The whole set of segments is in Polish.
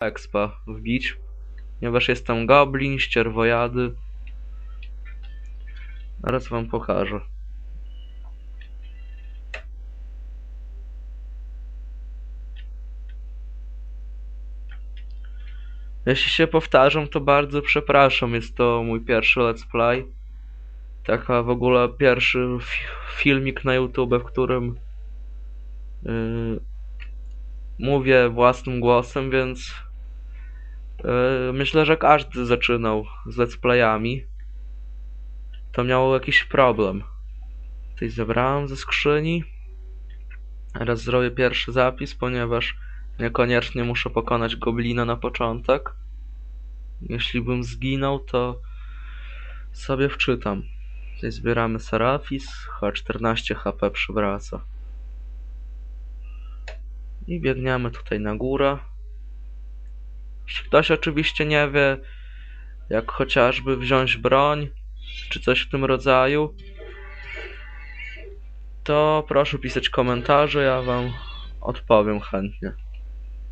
expa wbić, ponieważ jest tam goblin, ścierwojady. Zaraz wam pokażę. Jeśli się powtarzam, to bardzo przepraszam. Jest to mój pierwszy let's play. Taka w ogóle pierwszy fi- filmik na YouTube, w którym yy, mówię własnym głosem, więc myślę, że każdy zaczynał z let's playami. To miał jakiś problem. Coś zebrałem ze skrzyni. Teraz zrobię pierwszy zapis, ponieważ niekoniecznie muszę pokonać goblina na początek. Jeśli bym zginął, to sobie wczytam. Tutaj zbieramy Serafis, chyba 14 HP przywraca. I biegniemy tutaj na górę. Jeśli ktoś oczywiście nie wie, jak chociażby wziąć broń, czy coś w tym rodzaju, to proszę pisać komentarze, ja wam odpowiem chętnie.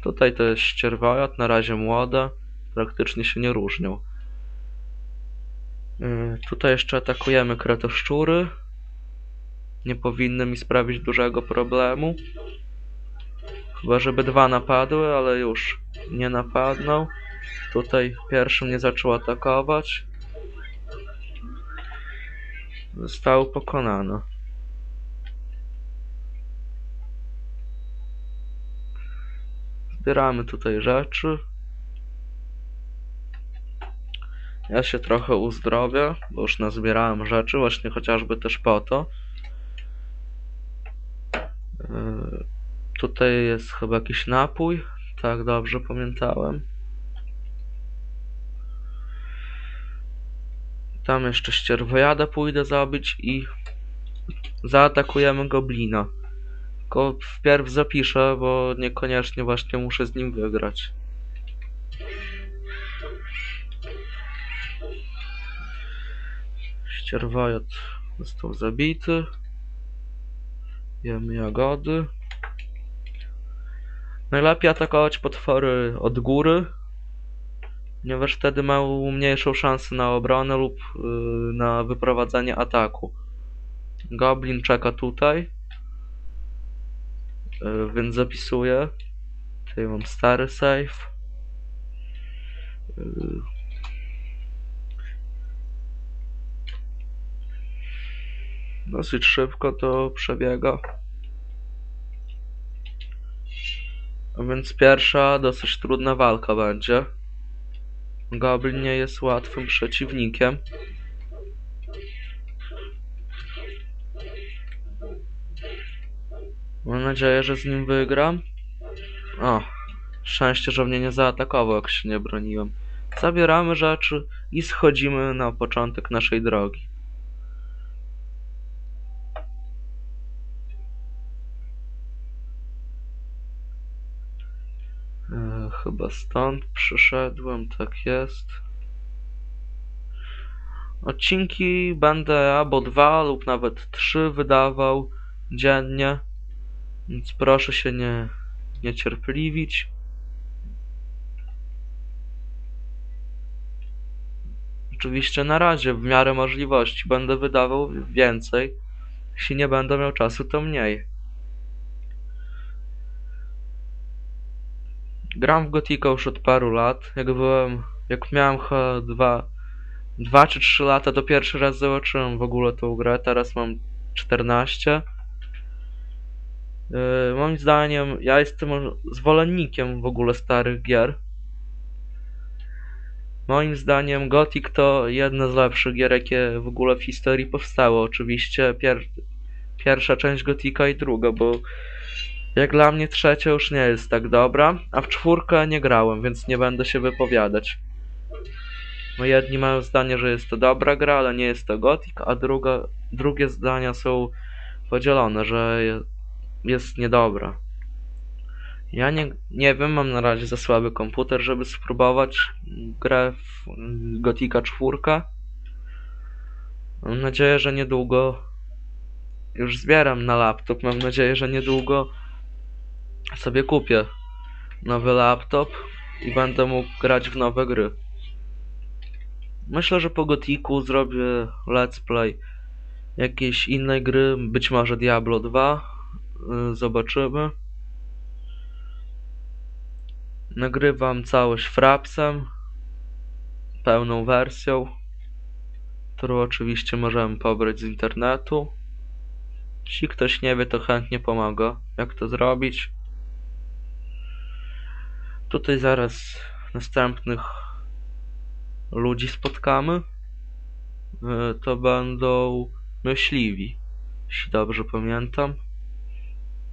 Tutaj to jest ścierwojad, na razie młoda, praktycznie się nie różnią. Yy, Tutaj jeszcze atakujemy kretoszczury. Nie powinny mi sprawić dużego problemu. Chyba, żeby dwa napadły, ale już nie napadną. Tutaj pierwszy mnie zaczął atakować. Zostało pokonane. Zbieramy tutaj rzeczy. Ja się trochę uzdrowię, bo już nazbierałem rzeczy, właśnie chociażby też po to. Yy, Tutaj jest chyba jakiś napój, tak dobrze pamiętałem. Tam jeszcze ścierwojada pójdę zabić i zaatakujemy goblina. Tylko wpierw zapiszę, bo niekoniecznie właśnie muszę z nim wygrać. Ścierwojad został zabity. Jemy jagody. Najlepiej atakować potwory od góry, ponieważ wtedy mają mniejszą szansę na obronę lub yy, na wyprowadzenie ataku. Goblin czeka tutaj, yy, więc zapisuję. Tutaj mam stary save. Yy, Dosyć szybko to przebiega. A więc pierwsza dosyć trudna walka będzie. Goblin nie jest łatwym przeciwnikiem. Mam nadzieję, że z nim wygram. O, szczęście, że mnie nie zaatakował, jak się nie broniłem. Zabieramy rzeczy i schodzimy na początek naszej drogi. Chyba stąd przyszedłem, tak jest. Odcinki będę albo dwa lub nawet trzy wydawał dziennie, więc proszę się nie niecierpliwić. Oczywiście na razie, w miarę możliwości, będę wydawał więcej. Jeśli nie będę miał czasu, to mniej. Gram w Gotika już od paru lat. Jak byłem, jak miałem chyba dwa, dwa czy trzy lata, to pierwszy raz zobaczyłem w ogóle tą grę. Teraz mam 14. Yy, moim zdaniem, ja jestem zwolennikiem w ogóle starych gier. Moim zdaniem Gothic to jedna z lepszych gier, jakie w ogóle w historii powstało. Oczywiście pier pierwsza część Gotika i druga, bo jak dla mnie trzecia już nie jest tak dobra, a w czwórkę nie grałem, więc nie będę się wypowiadać. No jedni mają zdanie, że jest to dobra gra, ale nie jest to Gothic, a druga, drugie zdania są podzielone, że je, jest niedobra. Ja nie, nie wiem, mam na razie za słaby komputer, żeby spróbować grę w Gotika 4. Mam nadzieję, że niedługo już zbieram na laptop. Mam nadzieję, że niedługo sobie kupię nowy laptop. i będę mógł grać w nowe gry. Myślę, że po Gotiku zrobię let's play jakiejś innej gry, być może Diablo 2. y, Zobaczymy. Nagrywam całość frapsem, pełną wersją, którą oczywiście możemy pobrać z internetu. Jeśli ktoś nie wie, to chętnie pomogę, jak to zrobić. Tutaj zaraz następnych ludzi spotkamy. Y, To będą myśliwi, jeśli dobrze pamiętam.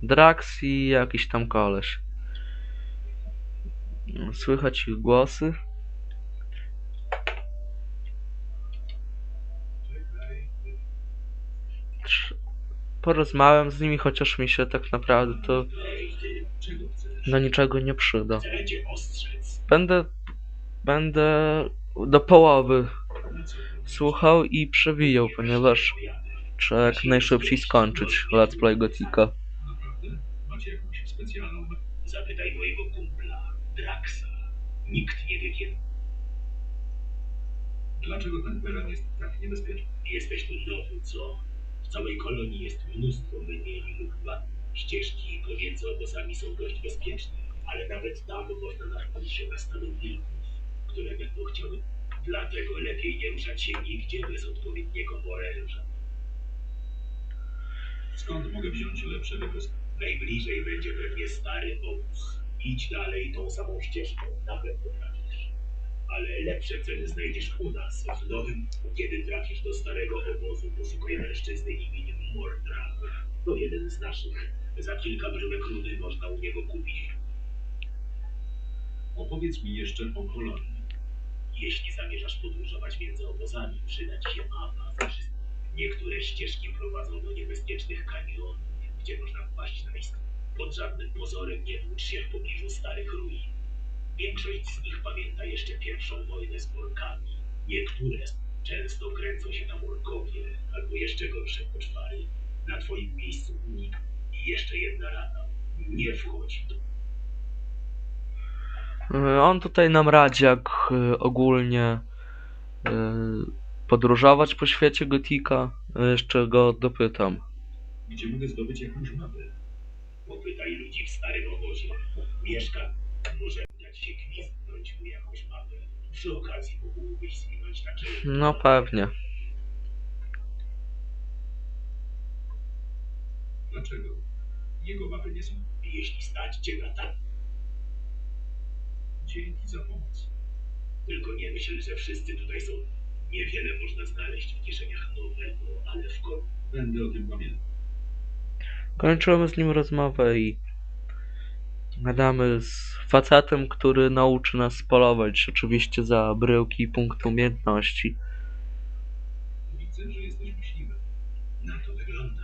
Drax i jakiś tam koleś. Słychać ich głosy. Porozmawiam z nimi, chociaż mi się tak naprawdę to do niczego nie przyda. Będę, będę do połowy słuchał i przewijał, ponieważ trzeba jak najszybciej skończyć Let's Play Gotika. Naprawdę? Macie jakąś specjalną... Zapytaj mojego kumpla, Draxa. Nikt nie wie kiedy. Dlaczego ten teren jest tak niebezpieczny? Jesteś tu nowy, co? W całej kolonii jest mnóstwo wymienionych planów. Ścieżki pomiędzy obozami są dość bezpieczne, ale nawet tam można natknąć się na stado wilków, które będą chciały. Dlatego lepiej nie ruszać się nigdzie bez odpowiedniego oręża. Skąd mogę wziąć lepsze wykorzystanie? Najbliżej będzie pewnie stary obóz. Idź dalej tą samą ścieżką, na pewno. Ale lepsze ceny znajdziesz u nas, w nowym. Kiedy trafisz do starego obozu, poszukaj mężczyzny imieniem Mordra. To jeden z naszych. Za kilka bryłek rudy można u niego kupić. Opowiedz mi jeszcze o kolonii. Jeśli zamierzasz podróżować między obozami, przyda ci się mapa. Niektóre ścieżki prowadzą do niebezpiecznych kanionów, gdzie można wpaść na istotę. Pod żadnym pozorem nie włócz się w pobliżu starych ruin. Większość z nich pamięta jeszcze pierwszą wojnę z orkami. Niektóre często kręcą się tam orkowie, albo jeszcze gorsze poczwary. Na twoim miejscu unik. I jeszcze jedna rada. Nie wchodź do Y, On tutaj nam radzi, jak y, ogólnie y, podróżować po świecie Gotika. Jeszcze go dopytam. Gdzie mogę zdobyć jakąś mapę? Popytaj ludzi w starym obozie. Mieszka. Może się gwizdnąć mu jakąś mapę. Przy okazji mógłbyś zwinąć na czele. No pewnie. Dlaczego? Jego mapy nie są. Jeśli stać cię na tak, Dzięki za pomoc. tylko nie myśl, że wszyscy tutaj są. Niewiele można znaleźć w kieszeniach nowego, ale w końcu. Będę o tym pamiętał. Kończymy z nim rozmowę i gadamy z facetem, który nauczy nas polować, oczywiście za bryłki i punkt umiejętności. Widzę, że jesteś myśliwym. Na to wygląda.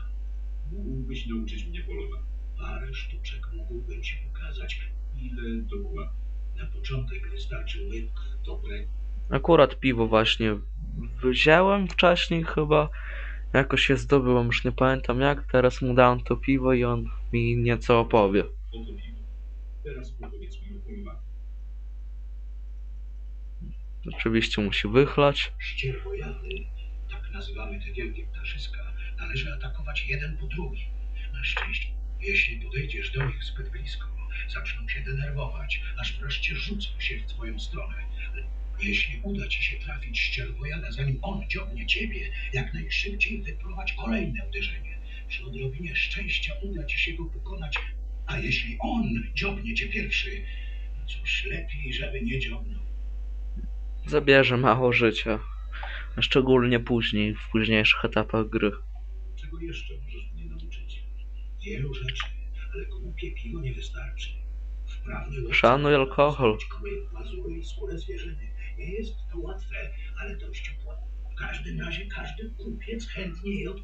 Mógłbyś nauczyć mnie polować. Parę sztuczek mógłbym ci pokazać. Ile dokładnie? Na początek wystarczy łyk dobre Akurat piwo właśnie wziąłem wcześniej chyba. Jakoś je zdobyłem, już nie pamiętam jak. Teraz mu dałem to piwo i on mi nieco opowie. Oto piwo. Teraz opowiedz mi o polowaniu. Oczywiście musi wychlać. ścierwojady. Tak nazywamy te wielkie ptaszyska. Należy atakować jeden po drugim. Na szczęście, jeśli podejdziesz do nich zbyt blisko, zaczną się denerwować, aż wreszcie rzucą się w twoją stronę. Jeśli uda ci się trafić ścierwojada, zanim on dziobnie ciebie, jak najszybciej wyprowadź kolejne uderzenie. Przy odrobinie szczęścia uda ci się go pokonać, a jeśli on dziobnie cię pierwszy, no cóż, lepiej, żeby nie dziobnął. Zabierze mało życia. Szczególnie później, w późniejszych etapach gry. Czego jeszcze możesz mnie nauczyć? Wielu rzeczy, ale głupie piwo nie wystarczy. Wprawny Szanuj alkohol. Koły, pazury i skórę zwierzyny. Nie jest to łatwe, ale dość opłatne. W każdym razie każdy kupiec chętnie je od...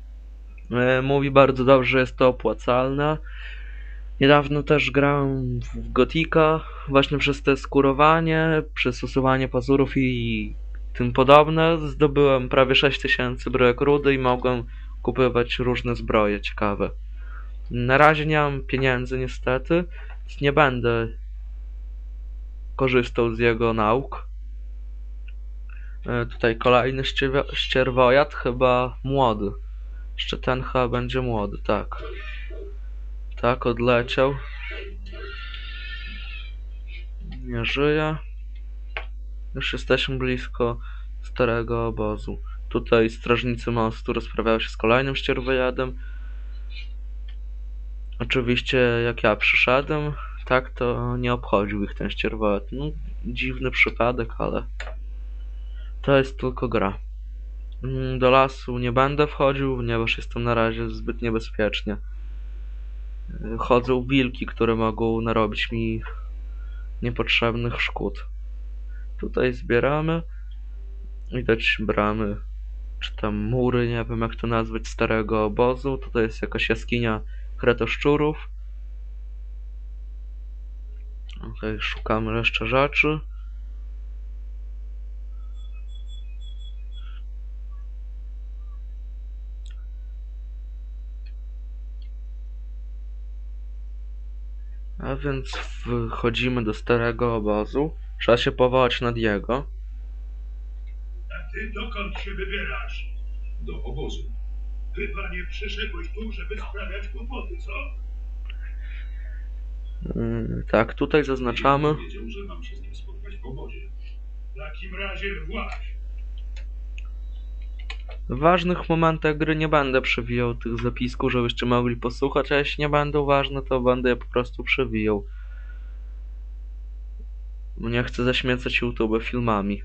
Mówi bardzo dobrze, że jest to opłacalne. Niedawno też grałem w Gotika, właśnie przez te skurowanie, przez usuwanie pazurów i tym podobne. Zdobyłem prawie 6000 bryłek rudy i mogłem kupywać różne zbroje ciekawe. Na razie nie mam pieniędzy niestety, więc nie będę korzystał z jego nauk. E, Tutaj kolejny ścierwo- ścierwojad, chyba młody. Jeszcze ten chyba będzie młody, tak. Tak, odleciał. Nie żyje. Już jesteśmy blisko starego obozu. Tutaj strażnicy mostu rozprawiają się z kolejnym ścierwojadem. Oczywiście jak ja przyszedłem, tak to nie obchodził ich ten ścierwojad. No, dziwny przypadek, ale to jest tylko gra. Mm, Do lasu nie będę wchodził, ponieważ jestem na razie zbyt niebezpiecznie. Chodzą wilki, które mogą narobić mi niepotrzebnych szkód. Tutaj zbieramy. Widać bramy, czy tam mury, nie wiem jak to nazwać, starego obozu. Tutaj jest jakaś jaskinia kretoszczurów. Tutaj szukamy jeszcze rzeczy. A więc wchodzimy do starego obozu. Trzeba się powołać na Diego. A ty dokąd się wybierasz? Do obozu. Chyba nie przyszedłeś tu, żeby sprawiać kłopoty, co? Yy, tak, tutaj zaznaczamy. Diego powiedział, że mam się z nim spotkać w obozie. W takim razie właź. W ważnych momentach gry nie będę przewijał tych zapisków, żebyście mogli posłuchać, a jeśli nie będą ważne, to będę je po prostu przewijał. Nie chcę zaśmiecać YouTube filmami.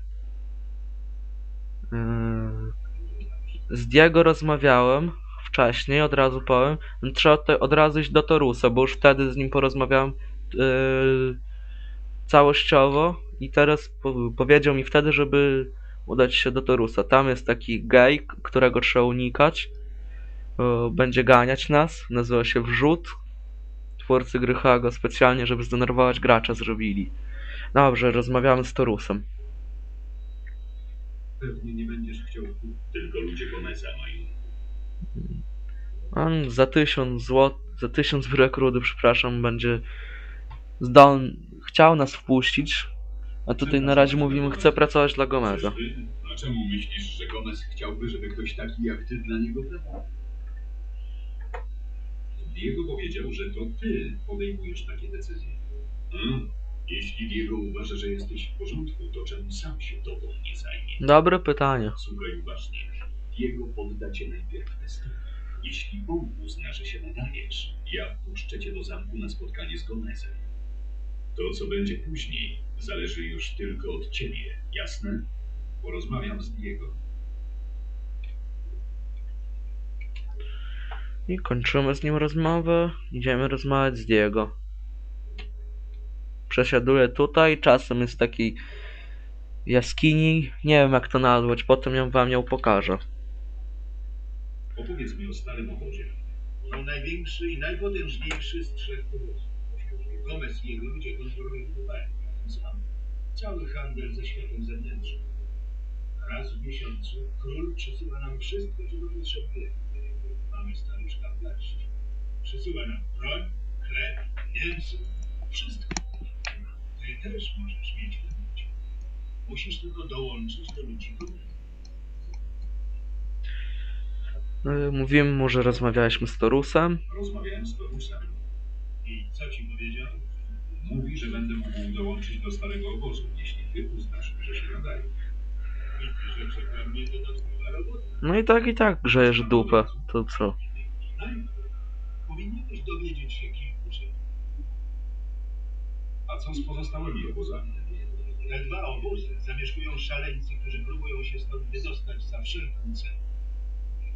Yy, Z Diego rozmawiałem wcześniej, od razu powiem. Trzeba od razu iść do Torusa, bo już wtedy z nim porozmawiałem yy, całościowo i teraz po powiedział mi wtedy, żeby udać się do Torusa. Tam jest taki gej, którego trzeba unikać. O, Będzie ganiać nas. Nazywa się Wrzut. Twórcy gry chyba go specjalnie, żeby zdenerwować gracza zrobili. Dobrze, rozmawiamy z Torusem. Pewnie nie będziesz chciał tylko ludzie Gomeza mają. On za tysiąc złot, za tysiąc wyrek rudy, przepraszam, będzie zdolny, chciał nas wpuścić, a tutaj na razie mówimy, chce pracować dla Gomeza. Czyżby? A czemu myślisz, że Gomez chciałby, żeby ktoś taki jak ty dla niego pracował? Diego powiedział, że to ty podejmujesz takie decyzje. Hmm. Jeśli Diego uważa, że jesteś w porządku, to czemu sam się tobą nie zajmie? Dobre pytanie. Słuchaj uważnie. Diego podda cię najpierw testowi. Jeśli on uzna, że się nadajesz, ja wpuszczę cię do zamku na spotkanie z Gomezem. To, co będzie później, zależy już tylko od ciebie, jasne? Porozmawiam z Diego. I kończymy z nim rozmowę. Idziemy rozmawiać z Diego. Przesiaduję tutaj, czasem jest takiej jaskini, nie wiem jak to nazwać, potem ją wam ją pokażę. Opowiedz mi o starym obozie. To największy i najpotężniejszy z trzech powozów. Gomez i jego ludzie kontrolują towarem, sam. Cały handel ze światem zewnętrznym. Raz w miesiącu król przysyła nam wszystko, czego potrzebujemy. Mamy staruszka płaszcz. Przysyła nam broń, chleb, mięso, wszystko. Ty też możesz mieć w tym udział. Musisz tylko dołączyć do ludzi Gomeza. Y, Mówiłem mu, że rozmawialiśmy z Torusem. Rozmawiałem z Torusem. I co ci powiedział? Mówi, że będę mógł dołączyć do starego obozu, jeśli ty uznasz, że się nadaje. Widzę, że czeka mnie dodatkowa robota. No i tak i tak grzejesz dupę. To co? Powinieneś dowiedzieć się kilku rzeczy. A co z pozostałymi obozami? Te dwa obozy zamieszkują szaleńcy, którzy próbują się stąd wydostać za wszelką cenę.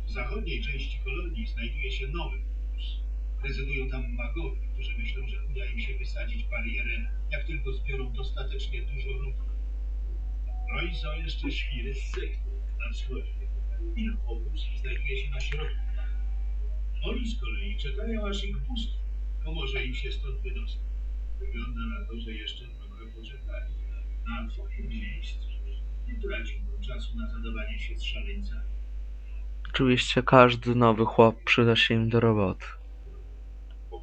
W zachodniej części kolonii znajduje się nowy obóz. Rezydują tam magowie, którzy myślą, że uda im się wysadzić barierę, jak tylko zbiorą dostatecznie dużo ruchu. No i są jeszcze świry z sekty na wschodzie. Ich obóz znajduje się na środku. Oni z kolei czekają, aż ich bóstwo pomoże im się stąd wydostać. Wygląda na to, że jeszcze trochę poczekali. Na twoim miejscu nie traciłbym czasu na zadawanie się z szaleńcami. Oczywiście każdy nowy chłop przyda się im do roboty.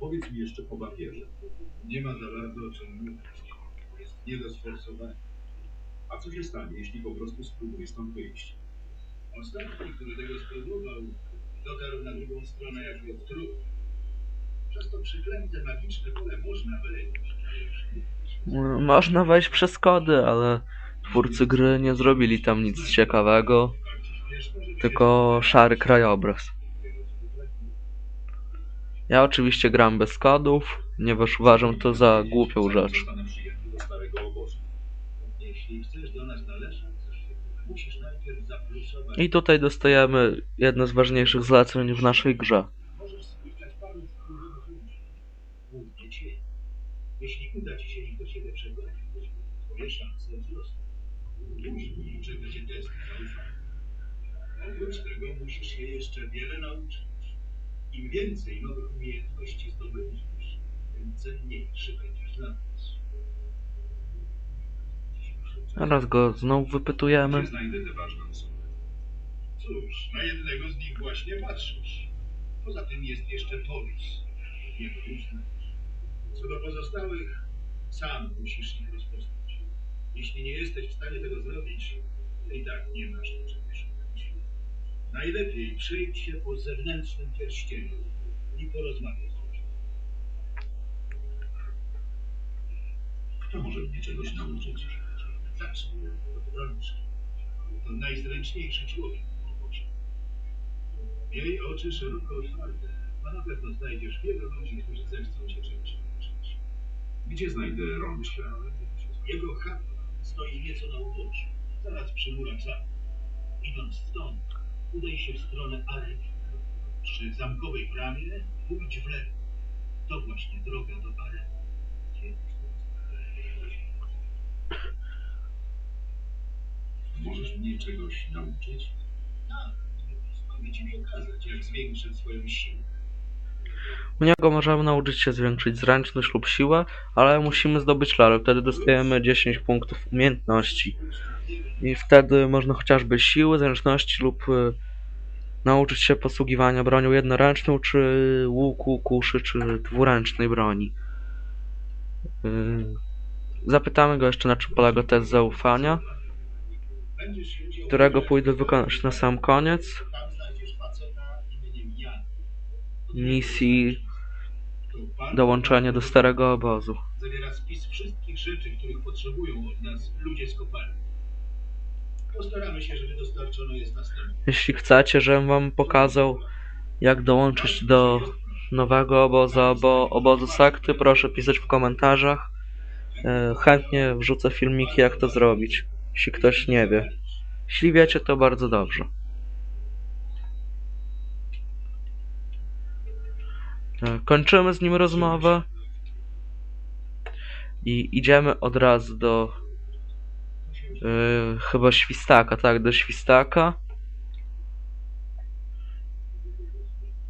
Opowiedz mi jeszcze o papierze. Nie ma za bardzo o czym mówić. Jest Nie do sforsowania. A co się stanie, jeśli po prostu spróbuję stąd wyjść? Ostatni, który tego spróbował, dotarł na drugą stronę jak od trup. Przez to przeklęte magiczne pole można wyjść. Mm, Można wejść przez kody, ale twórcy gry nie zrobili tam nic ciekawego, tylko szary krajobraz. Ja oczywiście gram bez kodów, ponieważ uważam to za głupią rzecz. I tutaj dostajemy jedno z ważniejszych zleceń w naszej grze. Jeśli uda ci się ich do siebie przekonać, twoje szanse wzrosną. Później czeka cię test zaufania. Oprócz tego musisz się jeszcze wiele nauczyć. Im więcej nowych umiejętności zdobędziesz, tym cenniejszy będziesz dla nas. Teraz go znów wypytujemy. Gdzie znajdę tę ważną osobę? Cóż, na jednego z nich właśnie patrzysz. Poza tym jest jeszcze Torus. Jego już znasz. Co do pozostałych, sam musisz ich rozpoznać. Jeśli nie jesteś w stanie tego zrobić, to i tak nie masz niczego. Najlepiej przejdź się po zewnętrznym pierścieniu i porozmawiaj z ludźmi. Kto może mnie czegoś nauczyć? Zacznij od rączki. To najzręczniejszy człowiek w obozie. Miej oczy szeroko otwarte, a na pewno znajdziesz wielu ludzi, którzy zechcą cię czegoś nauczyć. Gdzie znajdę rączkę? Jego chata stoi nieco na uboczu, zaraz przy murach zamku. Idąc stąd, udaj się w stronę areny. Przy zamkowej bramie pójdź w lewo. To właśnie droga do areny. Możesz mnie czegoś nauczyć? Tak, mogę ci pokazać, jak zwiększyć swoją siłę. U niego możemy nauczyć się zwiększyć zręczność lub siłę, ale musimy zdobyć lalę. Wtedy dostajemy 10 punktów umiejętności. I wtedy można chociażby siły, zręczności lub y, nauczyć się posługiwania bronią jednoręczną, czy łuku, kuszy, czy dwuręcznej broni. Y, Zapytamy go jeszcze na czym polega test zaufania, którego pójdę wykonać na sam koniec misji dołączenia do starego obozu. zawiera spis wszystkich rzeczy, których potrzebują od nas ludzie z kopalni. Postaramy się, żeby dostarczono jest. Jeśli chcecie, żebym wam pokazał jak dołączyć do nowego obozu albo obozu sekty, proszę pisać w komentarzach. E, Chętnie wrzucę filmiki jak to zrobić, jeśli ktoś nie wie. Jeśli wiecie, to bardzo dobrze. E, Kończymy z nim rozmowę i idziemy od razu do e, chyba świstaka, tak, do świstaka.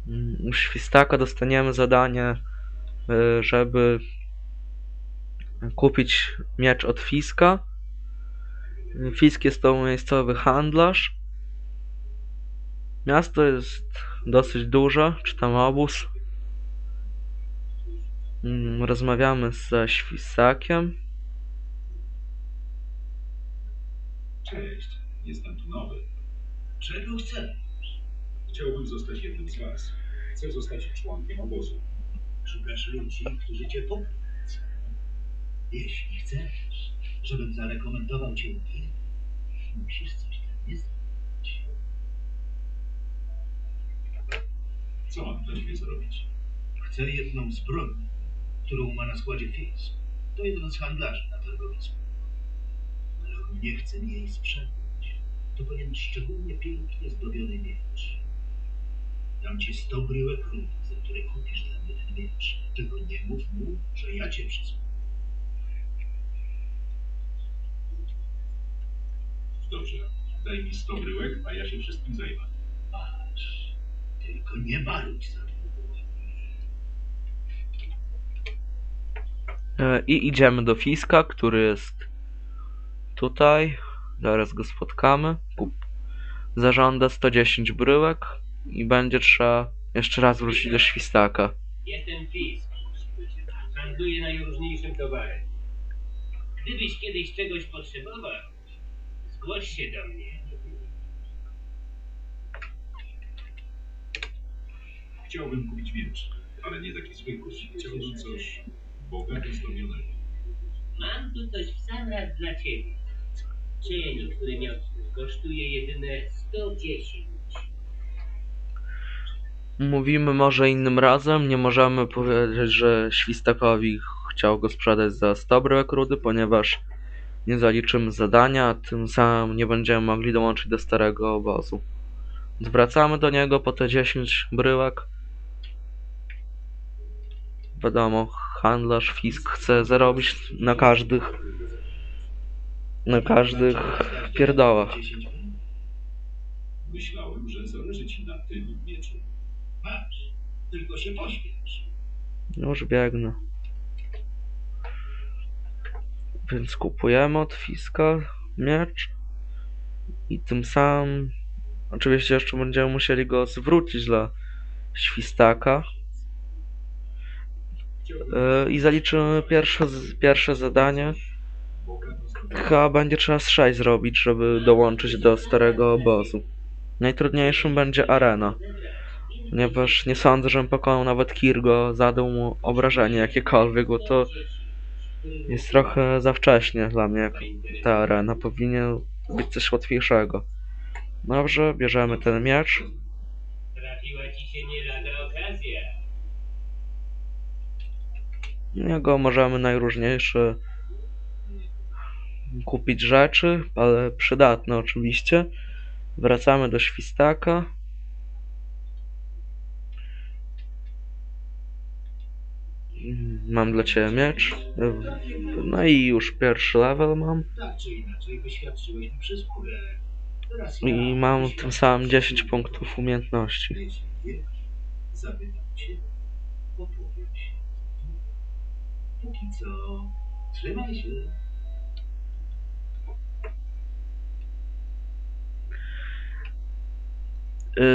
Mm, U świstaka dostaniemy zadanie, y, żeby kupić miecz od Fiska. Fisk jest to miejscowy handlarz. Miasto jest dosyć duże, czy tam obóz. Mm, Rozmawiamy ze Świstakiem. Cześć, jestem tu nowy. Czego chcesz? Chciałbym zostać jednym z was. Chcę zostać członkiem obozu. Szukasz ludzi, którzy cię poprą. Jeśli chcesz, żebym zarekomendował cię musisz coś dla mnie zrobić. Co mam dla ciebie zrobić? Chcę jedną z broni, którą ma na składzie Fisk. To jeden z handlarzy na targowisku. Nie chce mi jej sprzedać. To pewien szczególnie pięknie zdobiony miecz. Dam ci sto bryłek rudy, za które kupisz dla mnie ten miecz. Tylko nie mów mu, że ja cię przysłałem. Dobrze, daj mi 100 bryłek, a ja się wszystkim zajmę. Patrz, tylko nie marudź za długo. E, I idziemy do Fiska, który jest tutaj. Zaraz go spotkamy. Kup. Zażąda 110 bryłek i będzie trzeba jeszcze raz wrócić do Świstaka. Jestem Fisk. Handluję najróżniejszym towarem. Gdybyś kiedyś czegoś potrzebował, zgłoś się do mnie. Chciałbym kupić miecz, ale nie taki zwykły. Chciałbym coś bogato zdobionego. Mam tu coś w sam raz dla ciebie. Cień, który kosztuje jedyne 110. Mówimy może innym razem, nie możemy powiedzieć, że Świstakowi chciał go sprzedać za 100 bryłek rudy, ponieważ nie zaliczymy zadania, tym samym nie będziemy mogli dołączyć do starego obozu. Zwracamy do niego po te 10 bryłek. Wiadomo, handlarz Fisk chce zarobić na każdych na każdych pierdołach. Myślałem, że zależy ci na tym mieczu. Masz, tylko się pośpiesz. Już biegnę. Więc kupujemy od Fiska miecz i tym samym oczywiście jeszcze będziemy musieli go zwrócić dla Świstaka Yy, i zaliczymy pierwsze, pierwsze zadanie. Chyba będzie trzeba z 6 zrobić, żeby dołączyć do starego obozu. Najtrudniejszym będzie arena, ponieważ nie sądzę, żebym pokonał nawet Kirgo, zadał mu obrażenie jakiekolwiek, bo to jest trochę za wcześnie dla mnie jak ta arena. Powinien być coś łatwiejszego. Dobrze, bierzemy ten miecz. Niego możemy najróżniejsze kupić rzeczy, ale przydatne oczywiście. Wracamy do świstaka. Mam dla Ciebie miecz. No i już pierwszy level mam. I mam tym samym ci 10 punktów umiejętności. Póki co, trzymaj się.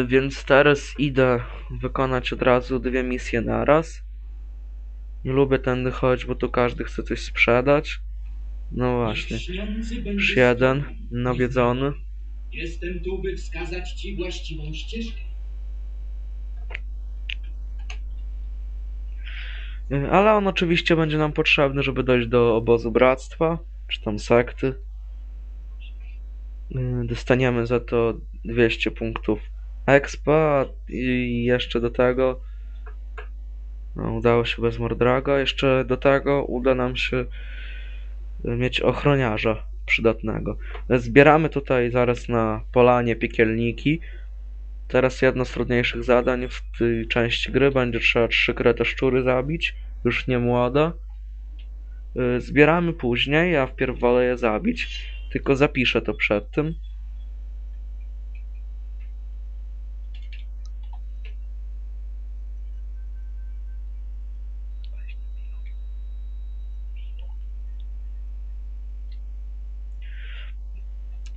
Więc teraz idę wykonać od razu dwie misje naraz. Nie lubię tędy chodzić, bo tu każdy chce coś sprzedać. No właśnie. Już jeden nawiedzony. Jestem tu, by wskazać ci właściwą ścieżkę. Y, Ale on oczywiście będzie nam potrzebny, żeby dojść do obozu bractwa, czy tam sekty. Y, Dostaniemy za to 200 punktów expa i jeszcze do tego no, udało się bez Mordraga. Jeszcze do tego uda nam się mieć ochroniarza przydatnego. Zbieramy tutaj zaraz na polanie piekielniki. Teraz jedno z trudniejszych zadań w tej części gry będzie trzeba trzy kretoszczury zabić, już nie młoda. Y, Zbieramy później, ja wpierw wolę je zabić, tylko zapiszę to przed tym.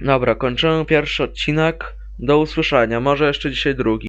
Dobra, kończymy pierwszy odcinek. Do usłyszenia, może jeszcze dzisiaj drugi.